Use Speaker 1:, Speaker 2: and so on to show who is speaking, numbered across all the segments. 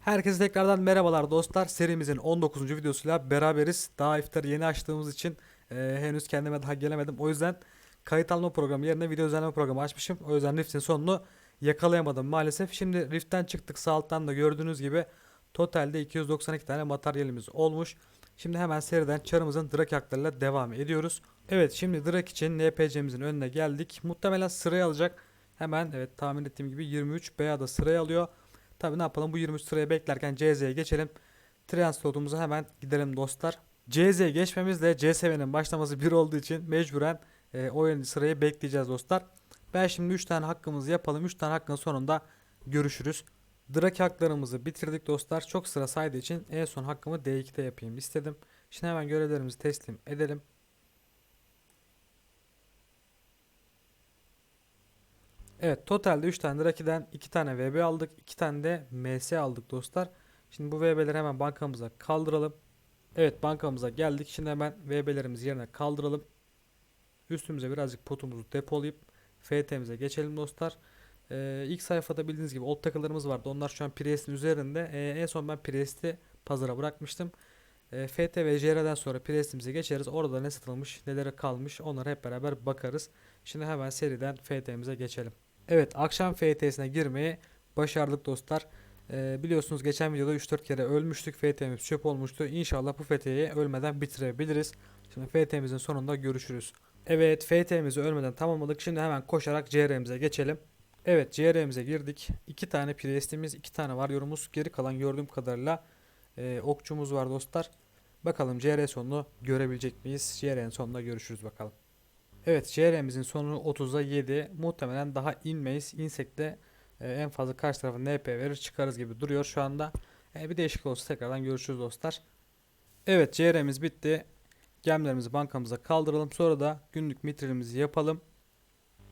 Speaker 1: Herkese tekrardan merhabalar dostlar. Serimizin 19. videosuyla beraberiz. Daha iftarı yeni açtığımız için e, henüz kendime daha gelemedim. O yüzden kayıt alma programı yerine video düzenleme programı açmışım. O yüzden Rift'in sonunu yakalayamadım maalesef. Şimdi Rift'ten çıktık. Sağ alttan da gördüğünüz gibi totalde 292 tane materyalimiz olmuş. Şimdi hemen seriden çarımızın Drake haklarıyla devam ediyoruz. Evet şimdi Drake için NPC'mizin önüne geldik. Muhtemelen sıraya alacak. Hemen evet tahmin ettiğim gibi 23 B'ya da sıraya alıyor. Tabi ne yapalım bu 23 sıraya beklerken CZ'ye geçelim. Translot'umuza hemen gidelim dostlar. CZ'ye geçmemizle CSV'nin başlaması bir olduğu için mecburen e, oyun sırayı bekleyeceğiz dostlar. Ben şimdi 3 tane hakkımızı yapalım. 3 tane hakkın sonunda görüşürüz. Drake haklarımızı bitirdik dostlar. Çok sıra saydığı için en son hakkımı D2'de yapayım istedim. Şimdi hemen görevlerimizi teslim edelim. Evet totalde 3 tane Draki'den 2 tane VB aldık. 2 tane de MS aldık dostlar. Şimdi bu VB'leri hemen bankamıza kaldıralım. Evet bankamıza geldik. Şimdi hemen VB'lerimizi yerine kaldıralım. Üstümüze birazcık potumuzu depolayıp FT'mize geçelim dostlar. Ee, ilk sayfada bildiğiniz gibi old takılarımız vardı. Onlar şu an Priest'in üzerinde. Ee, en son ben Priest'i pazara bırakmıştım. Ee, FT ve JR'den sonra Priest'imize geçeriz. Orada ne satılmış, nelere kalmış onlara hep beraber bakarız. Şimdi hemen seriden FT'mize geçelim. Evet akşam FT'sine girmeyi başardık dostlar. Ee, biliyorsunuz geçen videoda 3-4 kere ölmüştük. FT'miz çöp olmuştu. İnşallah bu FT'yi ölmeden bitirebiliriz. Şimdi FT'mizin sonunda görüşürüz. Evet FT'mizi ölmeden tamamladık. Şimdi hemen koşarak CR'mize geçelim. Evet CR'mize girdik. 2 tane Priest'imiz, 2 tane varyorumuz. Geri kalan gördüğüm kadarıyla e, okçumuz var dostlar. Bakalım CR sonunu görebilecek miyiz? CR'nin sonunda görüşürüz bakalım. Evet CR'mizin sonu 30'a 7. Muhtemelen daha inmeyiz. İnsek de e, en fazla karşı tarafa NP verir çıkarız gibi duruyor şu anda. E, bir değişiklik olursa tekrardan görüşürüz dostlar. Evet CR'miz bitti. Gemlerimizi bankamıza kaldıralım. Sonra da günlük mitrilimizi yapalım.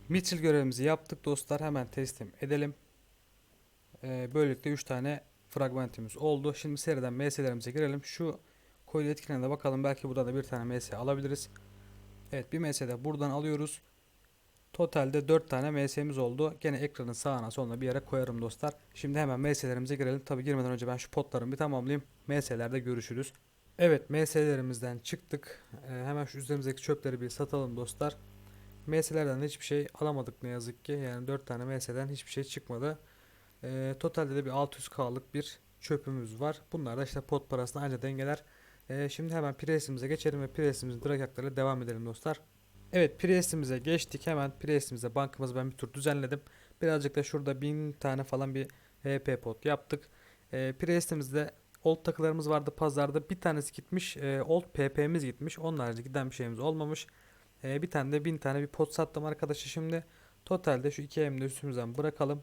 Speaker 1: Mitril görevimizi yaptık dostlar. Hemen teslim edelim. E, böylelikle 3 tane fragmentimiz oldu. Şimdi seriden MS'lerimize girelim. Şu koyu etkinliğine de bakalım. Belki burada da bir tane MS alabiliriz. Evet bir MS de buradan alıyoruz. Totalde 4 tane MS'miz oldu. Gene ekranın sağına soluna bir yere koyarım dostlar. Şimdi hemen MS'lerimize girelim. Tabi girmeden önce ben şu potlarımı bir tamamlayayım. MS'lerde görüşürüz. Evet MS'lerimizden çıktık. Ee, hemen şu üzerimizdeki çöpleri bir satalım dostlar. MS'lerden hiçbir şey alamadık ne yazık ki. Yani 4 tane MS'den hiçbir şey çıkmadı. Ee, totalde de bir 600k'lık bir çöpümüz var. Bunlar da işte pot parasını anca dengeler. Ee, şimdi hemen presimize geçelim ve presimizin drag devam edelim dostlar. Evet presimize geçtik. Hemen presimize bankamızı ben bir tur düzenledim. Birazcık da şurada 1000 tane falan bir HP pot yaptık. Ee, presimizde old takılarımız vardı pazarda. Bir tanesi gitmiş. E, old PP'miz gitmiş. Onun giden bir şeyimiz olmamış. E, bir tane de 1000 tane bir pot sattım arkadaşlar şimdi. Totalde şu 2 M'de üstümüzden bırakalım.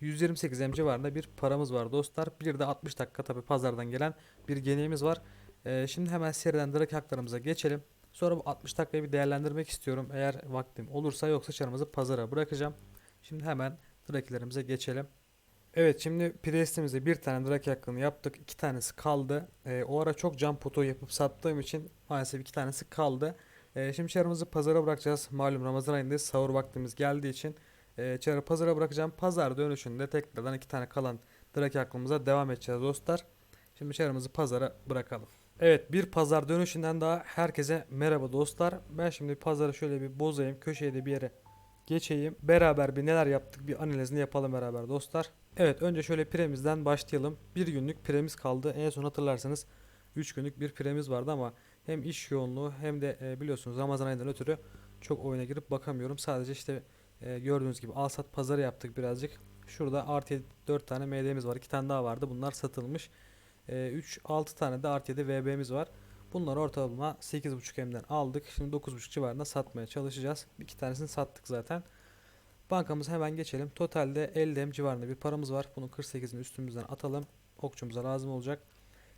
Speaker 1: 128 M civarında bir paramız var dostlar. Bir de 60 dakika tabi pazardan gelen bir geniğimiz var. Ee, şimdi hemen seriden direkt haklarımıza geçelim. Sonra bu 60 dakikayı bir değerlendirmek istiyorum. Eğer vaktim olursa yoksa çarımızı pazara bırakacağım. Şimdi hemen drakilerimize geçelim. Evet şimdi Priest'imize bir tane draki hakkını yaptık. iki tanesi kaldı. Ee, o ara çok cam potu yapıp sattığım için maalesef iki tanesi kaldı. Ee, şimdi çarımızı pazara bırakacağız. Malum Ramazan ayındayız. Sahur vaktimiz geldiği için e, çarı pazara bırakacağım. Pazar dönüşünde tekrardan iki tane kalan draki hakkımıza devam edeceğiz dostlar. Şimdi çarımızı pazara bırakalım. Evet bir pazar dönüşünden daha herkese merhaba dostlar. Ben şimdi pazarı şöyle bir bozayım. Köşeye de bir yere geçeyim. Beraber bir neler yaptık bir analizini yapalım beraber dostlar. Evet önce şöyle piremizden başlayalım. Bir günlük piremiz kaldı. En son hatırlarsanız 3 günlük bir piremiz vardı ama hem iş yoğunluğu hem de e, biliyorsunuz Ramazan ayından ötürü çok oyuna girip bakamıyorum. Sadece işte e, gördüğünüz gibi alsat pazarı yaptık birazcık. Şurada artı 4 tane MD'miz var. 2 tane daha vardı. Bunlar satılmış. 3 6 tane de artı 7 VB'miz var. Bunları ortalama 8.5 M'den aldık. Şimdi 9.5 civarında satmaya çalışacağız. İki tanesini sattık zaten. Bankamıza hemen geçelim. Totalde 50 M civarında bir paramız var. Bunun 48'ini üstümüzden atalım. Okçumuza lazım olacak.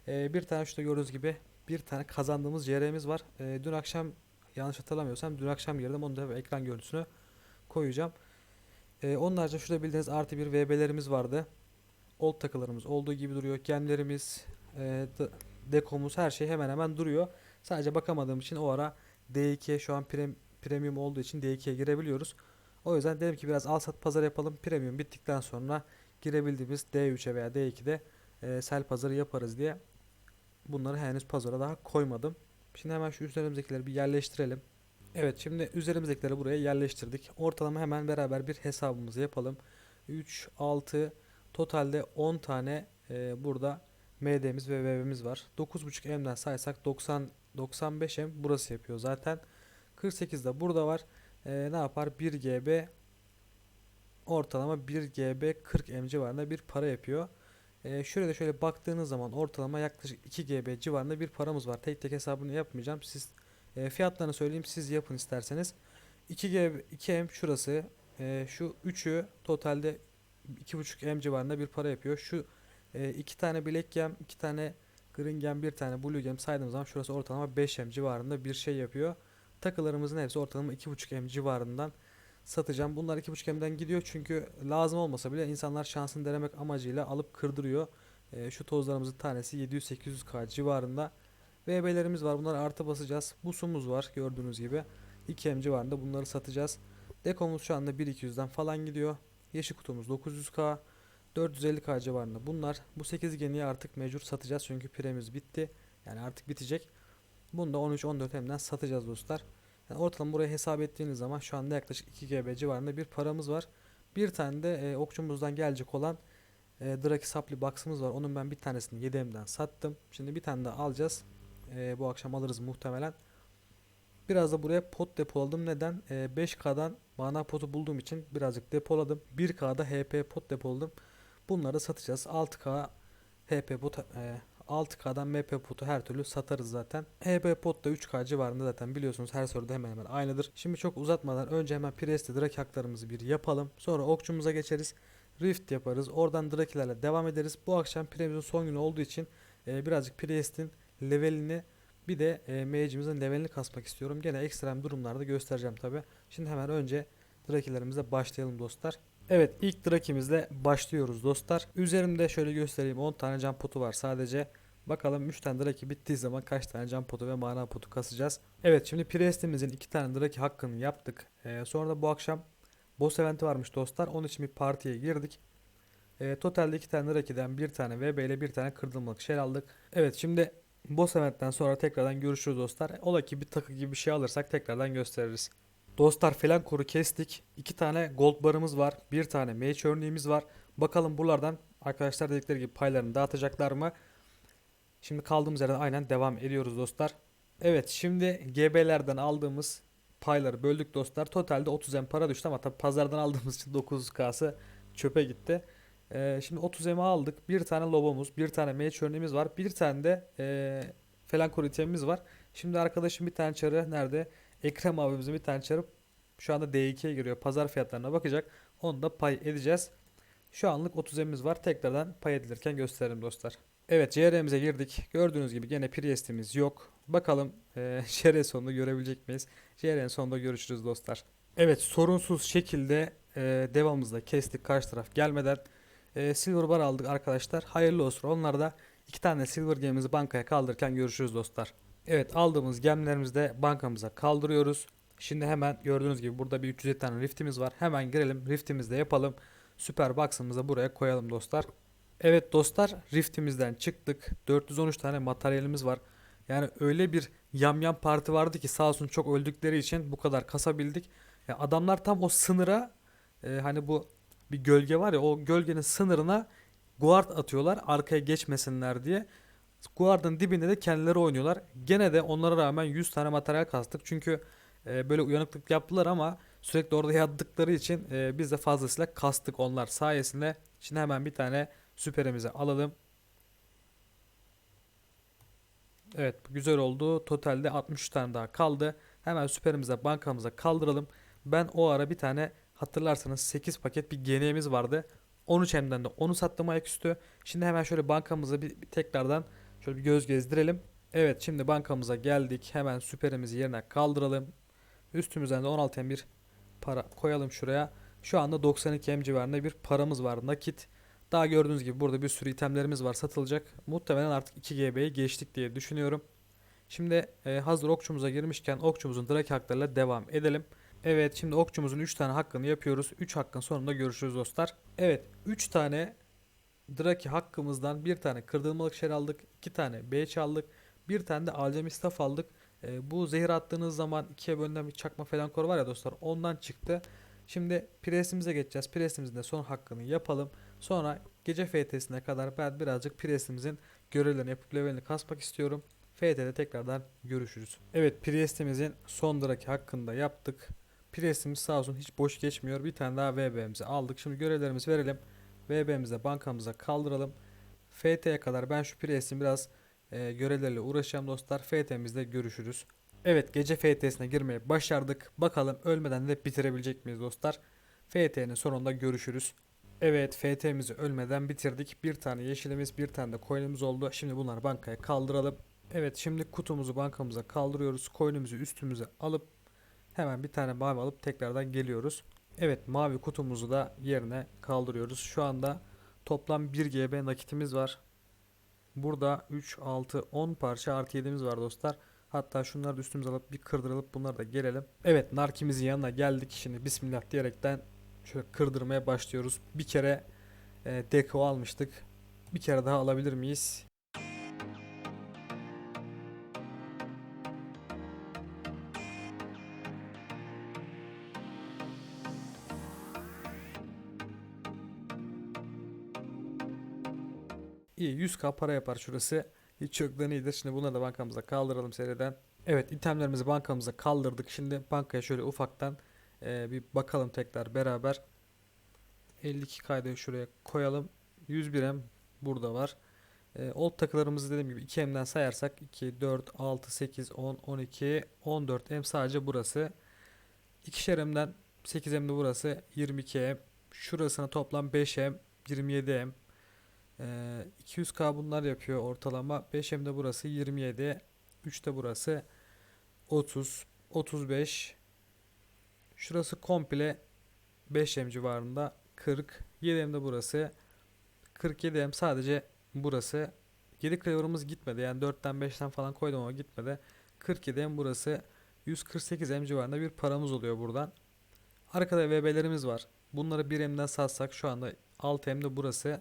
Speaker 1: Ee, bir tane şurada gördüğünüz gibi bir tane kazandığımız CR'miz var. Ee, dün akşam yanlış hatırlamıyorsam dün akşam girdim. Onu da ekran görüntüsünü koyacağım. Ee, onun haricinde şurada bildiğiniz artı bir VB'lerimiz vardı. Old takılarımız olduğu gibi duruyor. Gemlerimiz, e, dekomuz her şey hemen hemen duruyor. Sadece bakamadığım için o ara D2'ye şu an prem, premium olduğu için D2'ye girebiliyoruz. O yüzden dedim ki biraz al sat pazar yapalım. Premium bittikten sonra girebildiğimiz D3'e veya D2'de e, sel pazarı yaparız diye bunları henüz pazara daha koymadım. Şimdi hemen şu üzerimizdekileri bir yerleştirelim. Evet şimdi üzerimizdekileri buraya yerleştirdik. Ortalama hemen beraber bir hesabımızı yapalım. 3, 6, totalde 10 tane e, burada MD'miz ve VV'miz var. 9.5 M'den saysak 90 95 M burası yapıyor zaten. 48 de burada var. E, ne yapar? 1 GB ortalama 1 GB 40 M civarında bir para yapıyor. E, şöyle de şöyle baktığınız zaman ortalama yaklaşık 2 GB civarında bir paramız var. Tek tek hesabını yapmayacağım. Siz e, fiyatlarını söyleyeyim siz yapın isterseniz. 2 GB 2 M şurası. E, şu üçü totalde 2.5 M civarında bir para yapıyor. Şu e, iki tane Black Gem, iki tane Green Gem, bir tane Blue Gem saydığımız zaman şurası ortalama 5 M civarında bir şey yapıyor. Takılarımızın hepsi ortalama 2.5 M civarından satacağım. Bunlar 2.5 M'den gidiyor çünkü lazım olmasa bile insanlar şansını denemek amacıyla alıp kırdırıyor. E, şu tozlarımızın tanesi 700-800k civarında. VB'lerimiz var. Bunları artı basacağız. Busumuz var gördüğünüz gibi. 2M civarında bunları satacağız. Dekomuz şu anda 1.200'den falan gidiyor. Yeşil kutumuz 900k. 450k civarında bunlar. Bu 8 geniyi artık mecbur satacağız çünkü piremiz bitti. Yani artık bitecek. Bunu da 13-14 M'den satacağız dostlar. Yani ortalama buraya hesap ettiğiniz zaman şu anda yaklaşık 2 GB civarında bir paramız var. Bir tane de e, okçumuzdan gelecek olan e, Draki Supply Box'ımız var. Onun ben bir tanesini 7M'den sattım. Şimdi bir tane daha alacağız. E, bu akşam alırız muhtemelen. Biraz da buraya pot depoladım. Neden? E, 5K'dan mana potu bulduğum için birazcık depoladım. 1K'da HP pot depoladım. Bunları satacağız. 6K HP pot e, 6K'dan MP potu her türlü satarız zaten. HP pot da 3K civarında zaten biliyorsunuz her soruda hemen hemen aynıdır. Şimdi çok uzatmadan önce hemen Priest'te Drake haklarımızı bir yapalım. Sonra okçumuza geçeriz. Rift yaparız. Oradan Drake'lerle devam ederiz. Bu akşam Priest'in son günü olduğu için e, birazcık Priest'in levelini bir de e, mage'imizin levelini kasmak istiyorum. Gene ekstrem durumlarda göstereceğim tabi. Şimdi hemen önce Drake'lerimize başlayalım dostlar. Evet ilk Drake'imizle başlıyoruz dostlar. Üzerimde şöyle göstereyim 10 tane can potu var sadece. Bakalım 3 tane Drake bittiği zaman kaç tane can potu ve mana potu kasacağız. Evet şimdi Priest'imizin 2 tane Drake hakkını yaptık. Ee, sonra da bu akşam boss eventi varmış dostlar. Onun için bir partiye girdik. Ee, totalde 2 tane Drake'den 1 tane VB ile 1 tane kırdılmalık şey aldık. Evet şimdi boss eventten sonra tekrardan görüşürüz dostlar. Ola ki bir takı gibi bir şey alırsak tekrardan gösteririz. Dostlar falan koru kestik. İki tane gold barımız var. Bir tane mage örneğimiz var. Bakalım buralardan arkadaşlar dedikleri gibi paylarını dağıtacaklar mı? Şimdi kaldığımız yerden aynen devam ediyoruz dostlar. Evet şimdi GB'lerden aldığımız payları böldük dostlar. Totalde 30 M para düştü ama tabi pazardan aldığımız için 900K'sı çöpe gitti. Ee, şimdi 30 M aldık. Bir tane lobomuz, bir tane mage örneğimiz var. Bir tane de ee, falan itemimiz var. Şimdi arkadaşım bir tane çarı nerede? Ekrem abimizin bir tane çarı şu anda D2'ye giriyor. Pazar fiyatlarına bakacak. Onu da pay edeceğiz. Şu anlık 30 emimiz var. Tekrardan pay edilirken gösterelim dostlar. Evet CR'mize girdik. Gördüğünüz gibi gene Priest'imiz yok. Bakalım e, JR sonunda görebilecek miyiz? JR'nin sonunda görüşürüz dostlar. Evet sorunsuz şekilde e, devamımızda kestik karşı taraf gelmeden. E, silver bar aldık arkadaşlar. Hayırlı olsun. Onlar da iki tane silver gemimizi bankaya kaldırırken görüşürüz dostlar. Evet aldığımız gemlerimizi de bankamıza kaldırıyoruz. Şimdi hemen gördüğünüz gibi burada bir 307 tane riftimiz var. Hemen girelim riftimizi de yapalım. Süper box'ımızı buraya koyalım dostlar. Evet dostlar riftimizden çıktık. 413 tane materyalimiz var. Yani öyle bir yamyam parti vardı ki sağ olsun çok öldükleri için bu kadar kasabildik. Ya adamlar tam o sınıra e, hani bu bir gölge var ya o gölgenin sınırına guard atıyorlar arkaya geçmesinler diye. Guard'ın dibinde de kendileri oynuyorlar. Gene de onlara rağmen 100 tane materyal kastık. Çünkü e, böyle uyanıklık yaptılar ama sürekli orada yattıkları için e, biz de fazlasıyla kastık onlar sayesinde. Şimdi hemen bir tane süperimizi alalım. Evet güzel oldu. Totalde 63 tane daha kaldı. Hemen süperimize bankamıza kaldıralım. Ben o ara bir tane hatırlarsanız 8 paket bir GN'miz vardı. 13 hemden de onu sattım ayaküstü. Şimdi hemen şöyle bankamıza bir, bir tekrardan şöyle bir göz gezdirelim. Evet şimdi bankamıza geldik. Hemen süperimizi yerine kaldıralım. Üstümüzden de 16 M bir para koyalım şuraya. Şu anda 92 M civarında bir paramız var nakit. Daha gördüğünüz gibi burada bir sürü itemlerimiz var satılacak. Muhtemelen artık 2 GB'yi geçtik diye düşünüyorum. Şimdi e, hazır okçumuza girmişken okçumuzun draki haklarıyla devam edelim. Evet şimdi okçumuzun 3 tane hakkını yapıyoruz. 3 hakkın sonunda görüşürüz dostlar. Evet 3 tane draki hakkımızdan bir tane kırdırmalık şer aldık. 2 tane B aldık. Bir tane de alemi staff aldık. E, bu zehir attığınız zaman ikiye bölünen bir çakma falan kor var ya dostlar ondan çıktı. Şimdi presimize geçeceğiz. Presimizin de son hakkını yapalım. Sonra gece FT'sine kadar ben birazcık presimizin görevlerini yapıp levelini kasmak istiyorum. FT'de tekrardan görüşürüz. Evet Priest'imizin son draki hakkında yaptık. Priest'imiz sağ olsun hiç boş geçmiyor. Bir tane daha VB'mizi aldık. Şimdi görevlerimizi verelim. VB'mize bankamıza kaldıralım. FT'ye kadar ben şu Priest'in biraz e, görevlerle uğraşacağım dostlar. FT'mizde görüşürüz. Evet gece FT'sine girmeyi başardık. Bakalım ölmeden de bitirebilecek miyiz dostlar. FT'nin sonunda görüşürüz. Evet FT'mizi ölmeden bitirdik. Bir tane yeşilimiz bir tane de coin'imiz oldu. Şimdi bunları bankaya kaldıralım. Evet şimdi kutumuzu bankamıza kaldırıyoruz. Coin'imizi üstümüze alıp hemen bir tane mavi alıp tekrardan geliyoruz. Evet mavi kutumuzu da yerine kaldırıyoruz. Şu anda toplam 1 GB nakitimiz var. Burada 3, 6, 10 parça artı 7'miz var dostlar. Hatta şunları da üstümüze alıp bir kırdırılıp bunlar da gelelim. Evet narkimizin yanına geldik. Şimdi bismillah diyerekten şöyle kırdırmaya başlıyoruz. Bir kere e, deko almıştık. Bir kere daha alabilir miyiz? İyi 100k para yapar şurası. Hiç yoktan iyidir. Şimdi bunları da bankamıza kaldıralım seriden. Evet itemlerimizi bankamıza kaldırdık. Şimdi bankaya şöyle ufaktan e, bir bakalım tekrar beraber. 52 kaydı şuraya koyalım. 101M burada var. E, old takılarımızı dediğim gibi 2M'den sayarsak 2, 4, 6, 8, 10, 12, 14M sadece burası. 2'şer M'den 8M'de burası 22M. Şurasına toplam 5M, 27M. Ee, 200k bunlar yapıyor ortalama. 5M de burası 27. 3 de burası 30, 35. Şurası komple 5M civarında 40. 7M de burası 47M sadece burası. 7 cleaver'ımız gitmedi. Yani 4'ten 5'ten falan koydum ama gitmedi. 47M burası 148M civarında bir paramız oluyor buradan. Arkada VB'lerimiz var. Bunları 1M'den satsak şu anda 6M'de burası.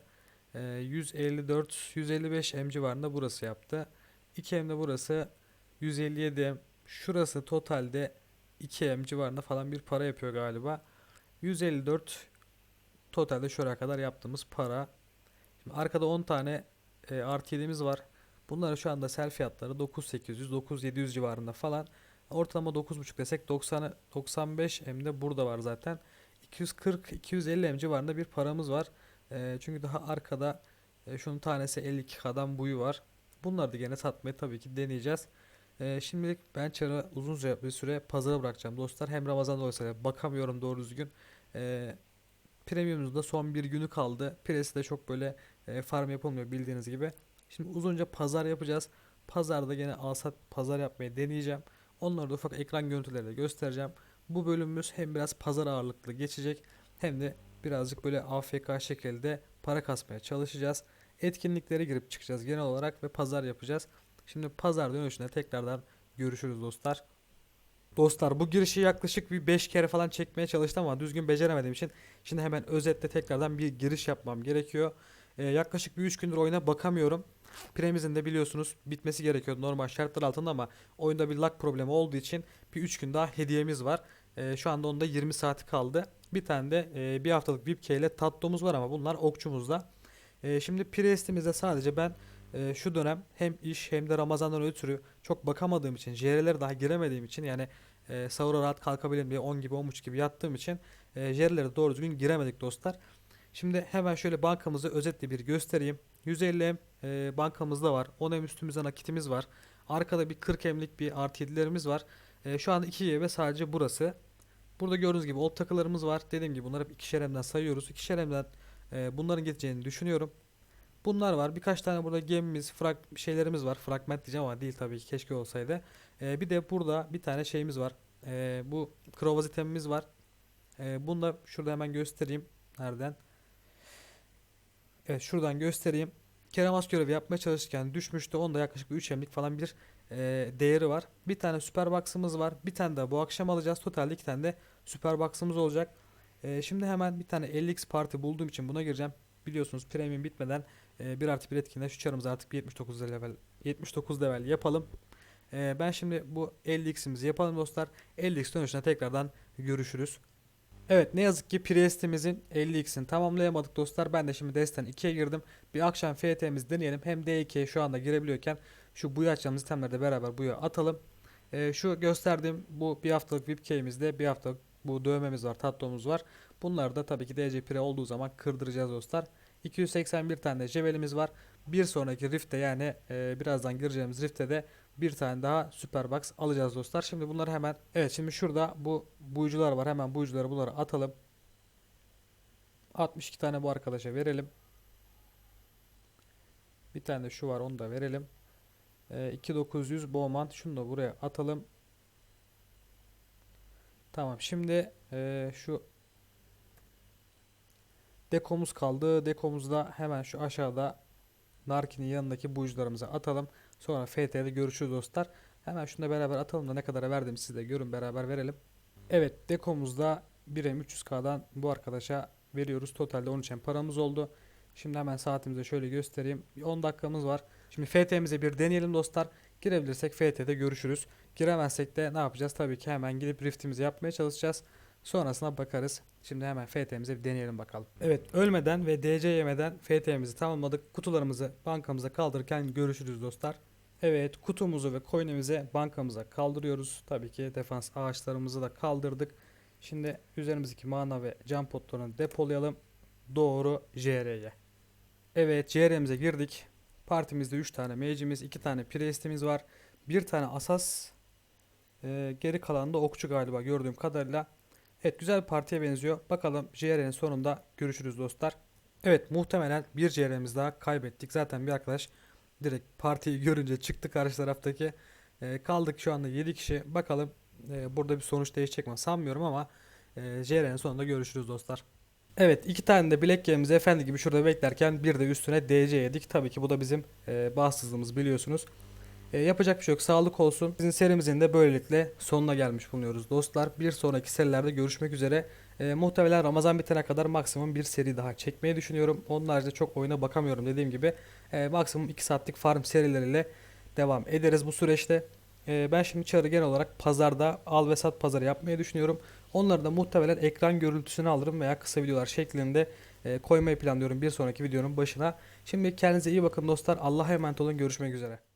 Speaker 1: Ee, 154 155 M civarında burası yaptı. 2 M de burası 157 M. Şurası totalde 2 M civarında falan bir para yapıyor galiba. 154 totalde şuraya kadar yaptığımız para. Şimdi arkada 10 tane e, artı 7'miz var. Bunların şu anda sel fiyatları 9800 9700 civarında falan. Ortalama 9.5 desek 90 95 M de burada var zaten. 240 250 M civarında bir paramız var. E, çünkü daha arkada e, şunun tanesi 52K'dan buyu var. Bunları da gene satmaya tabii ki deneyeceğiz. E, şimdilik ben çarı uzun bir süre pazara bırakacağım dostlar. Hem Ramazan oysa bakamıyorum doğru düzgün. E, Premium'un da son bir günü kaldı. Presi de çok böyle e, farm yapılmıyor bildiğiniz gibi. Şimdi uzunca pazar yapacağız. Pazarda gene alsat pazar yapmayı deneyeceğim. Onları da ufak ekran görüntüleri de göstereceğim. Bu bölümümüz hem biraz pazar ağırlıklı geçecek hem de birazcık böyle AFK şekilde para kasmaya çalışacağız. Etkinliklere girip çıkacağız genel olarak ve pazar yapacağız. Şimdi pazar dönüşünde tekrardan görüşürüz dostlar. Dostlar bu girişi yaklaşık bir 5 kere falan çekmeye çalıştım ama düzgün beceremediğim için şimdi hemen özetle tekrardan bir giriş yapmam gerekiyor. Ee, yaklaşık bir 3 gündür oyuna bakamıyorum. Premizin de biliyorsunuz bitmesi gerekiyordu normal şartlar altında ama oyunda bir lag problemi olduğu için bir 3 gün daha hediyemiz var. Ee, şu anda onda 20 saati kaldı. Bir tane de e, bir haftalık VIPK ile tattomuz var ama bunlar okçumuzda. E, şimdi Priest'imizde sadece ben e, şu dönem hem iş hem de Ramazan'dan ötürü çok bakamadığım için, JR'lere daha giremediğim için yani e, sahura rahat kalkabilirim diye 10 gibi 10.30 gibi yattığım için e, JR'lere doğru düzgün giremedik dostlar. Şimdi hemen şöyle bankamızı özetle bir göstereyim. 150 e, bankamızda var. 10 M üstümüzde nakitimiz var. Arkada bir 40 M'lik bir artı 7'lerimiz var. E, şu anda 2 GB sadece burası. Burada gördüğünüz gibi old takılarımız var. Dediğim gibi bunları hep ikişer M'den sayıyoruz. İkişer M'den e, bunların geçeceğini düşünüyorum. Bunlar var. Birkaç tane burada gemimiz, frag şeylerimiz var. Fragment diyeceğim ama değil tabii ki. Keşke olsaydı. E, bir de burada bir tane şeyimiz var. E, bu krovaz itemimiz var. E, bunu da şurada hemen göstereyim. Nereden? Evet şuradan göstereyim. Kerem As görevi yapmaya çalışırken düşmüştü. Onda yaklaşık 3 emlik falan bir e, değeri var. Bir tane süper box'ımız var. Bir tane de bu akşam alacağız. Totalde iki tane de süper box'ımız olacak. E, şimdi hemen bir tane 50x parti bulduğum için buna gireceğim. Biliyorsunuz premium bitmeden e, 1 artı 1 etkinliğinde şu çarımızı artık bir 79 level 79 level yapalım. E, ben şimdi bu 50x'imizi yapalım dostlar. 50x dönüşüne tekrardan görüşürüz. Evet ne yazık ki Priest'imizin 50x'ini tamamlayamadık dostlar. Ben de şimdi Destan 2'ye girdim. Bir akşam FT'mizi deneyelim. Hem D2'ye şu anda girebiliyorken şu buyu açacağımız itemleri beraber buya atalım. Ee, şu gösterdiğim bu bir haftalık VIP key'imizde bir haftalık bu dövmemiz var, tatlomuz var. Bunları da tabii ki DC Pre olduğu zaman kırdıracağız dostlar. 281 tane jevelimiz var. Bir sonraki Rift'te yani e, birazdan gireceğimiz Rift'te de bir tane daha Super Box alacağız dostlar. Şimdi bunları hemen evet şimdi şurada bu buyucular var. Hemen buyucuları bunları atalım. 62 tane bu arkadaşa verelim. Bir tane de şu var onu da verelim. E, 2900 Bowman şunu da buraya atalım. Tamam şimdi e, şu dekomuz kaldı. Dekomuzda hemen şu aşağıda Narkin'in yanındaki buyucularımıza atalım. Sonra FT'de görüşürüz dostlar. Hemen şunu da beraber atalım da ne kadara verdim siz de görün beraber verelim. Evet dekomuzda 1M 300K'dan bu arkadaşa veriyoruz. Totalde 13M paramız oldu. Şimdi hemen saatimize şöyle göstereyim. Bir 10 dakikamız var. Şimdi FT'mize bir deneyelim dostlar. Girebilirsek FT'de görüşürüz. Giremezsek de ne yapacağız? Tabii ki hemen gidip riftimizi yapmaya çalışacağız. Sonrasına bakarız. Şimdi hemen FT'mize bir deneyelim bakalım. Evet ölmeden ve DC yemeden FT'mizi tamamladık. Kutularımızı bankamıza kaldırırken görüşürüz dostlar. Evet kutumuzu ve coin'imizi bankamıza kaldırıyoruz. Tabii ki defans ağaçlarımızı da kaldırdık. Şimdi üzerimizdeki mana ve cam potlarını depolayalım. Doğru JR'ye. Evet JR'mize girdik. Partimizde 3 tane mage'imiz, 2 tane priest'imiz var. Bir tane asas. Ee, geri kalan da okçu galiba gördüğüm kadarıyla. Evet güzel bir partiye benziyor. Bakalım JR'nin sonunda görüşürüz dostlar. Evet muhtemelen bir JR'miz daha kaybettik. Zaten bir arkadaş direkt partiyi görünce çıktı karşı taraftaki. Ee, kaldık şu anda 7 kişi. Bakalım e, burada bir sonuç değişecek mi sanmıyorum ama e, JR'nin sonunda görüşürüz dostlar. Evet iki tane de bilek gemimiz efendi gibi şurada beklerken bir de üstüne DC yedik. Tabii ki bu da bizim e, bağımsızlığımız biliyorsunuz. E, yapacak bir şey yok. Sağlık olsun. Bizim serimizin de böylelikle sonuna gelmiş bulunuyoruz dostlar. Bir sonraki serilerde görüşmek üzere. E, muhtemelen Ramazan bitene kadar maksimum bir seri daha çekmeyi düşünüyorum. Onun haricinde çok oyuna bakamıyorum dediğim gibi. E, maksimum 2 saatlik farm serileriyle devam ederiz bu süreçte. E, ben şimdi çarı genel olarak pazarda al ve sat pazarı yapmayı düşünüyorum. Onları da muhtemelen ekran görüntüsünü alırım veya kısa videolar şeklinde e, koymayı planlıyorum bir sonraki videonun başına. Şimdi kendinize iyi bakın dostlar. Allah'a emanet olun. Görüşmek üzere.